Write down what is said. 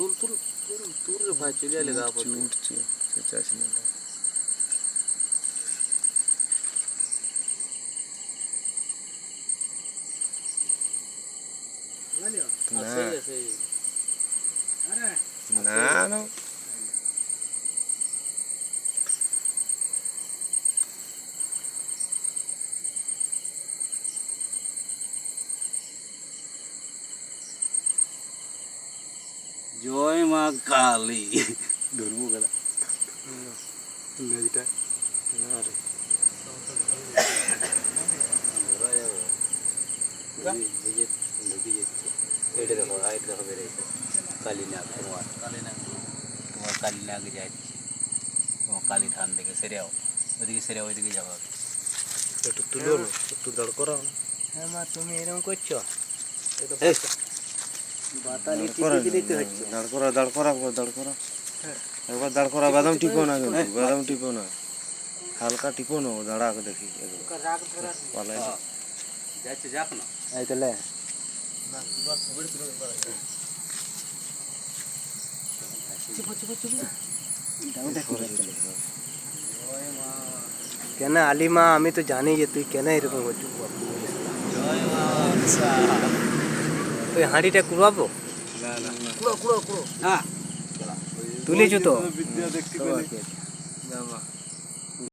तुल तुल तुल तुल भाजी लिहिले का आपण उठची त्याच्या अशी नाही ना. ना. জয় মা কালী। ধরবো গেলা। ধরা ঢুকে যাচ্ছে। এটা দেখো রাইট দেখো বেরিয়েছে কালী নাগ তোমার। কালীনাগ তোমার কালী নাগ যাচ্ছে। তোমার কালী ধান থেকে সেরে আও। ওইদিকে সেরে ওইদিকে যাব। একটু তুলো একটু দাঁড় করাও না। হ্যাঁ মা তুমি এরকম করছ? এই, বাতালি দাঁড় করা টিপে দিতে হচ্ছে। দাঁড় করা দাঁড় করা একবার দাঁড় করা। একবার দাঁড় করা বাদাম টিপো না কিন্তু বাদাম টিপো না। হালকা টিপো না দাঁড়া দেখি। একবার রাগ ধরা পালাই। যাচ্ছে যাক না এই তো কেন আলিমা আমি তো জানি যে তুই কেন এরকম করছিস তুই হাঁড়িটা কুড়াবো? না তুলেছো তো? দেখতে